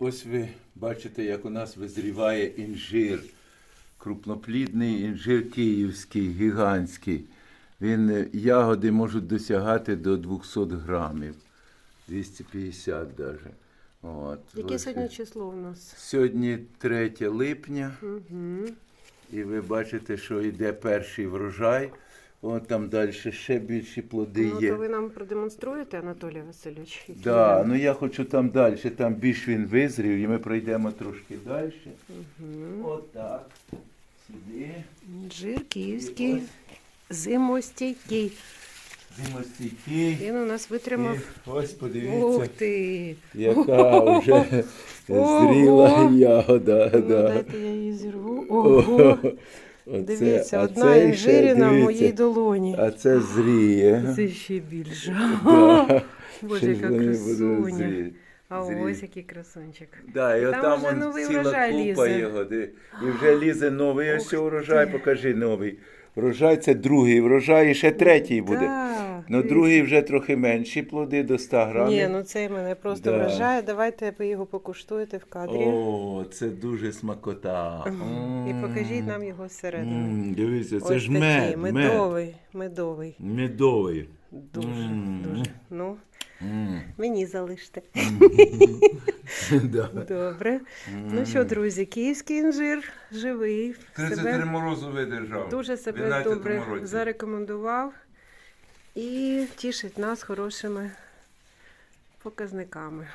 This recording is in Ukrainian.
Ось ви бачите, як у нас визріває інжир. Крупноплідний інжир київський, гігантський. Він е, ягоди можуть досягати до 200 грамів. 250 навіть. От. Яке Ось сьогодні число у нас? Сьогодні 3 липня. Угу. І ви бачите, що йде перший врожай. От там далі ще більші плоди Ну, є. то ви нам продемонструєте, Анатолій Васильович? які Да, ну я хочу там далі, там більш він визрів, і ми пройдемо трошки далі. Отак. Сюди. Інжир київський, зимостійкий. Зимостійкий. Він у нас І витримав. ось Ух ти! яка вже зріла ягода. Ну, Да. дайте я її зірву. Ого! Оце- Дивіться, одна інжиріна в моїй долоні. А це зріє. Це ще більше. Да. Боже, яка красуня. А зрі- ось який красунчик. Да, і Там там вже он новий ціла урожай купа лізе. його. Де, і вже лізе новий. Ось ти. покажи новий. Врожай це другий врожай, і ще третій буде. Да, Ну, другий вже трохи менші плоди до 100 грамів. Ні, ну цей мене просто Да. вражає. Давайте ви його покуштуєте в кадрі. О, це дуже смакота. І покажіть нам його всередину. М, Дивіться, це Ось ж такий, мед. медовий, медовий. Медовий. Дуже, дуже. Ну, мені залиште. Добре. Ну що, друзі, київський інжир живий. 33 морозу видержав. дуже себе добре році. зарекомендував і тішить нас хорошими показниками.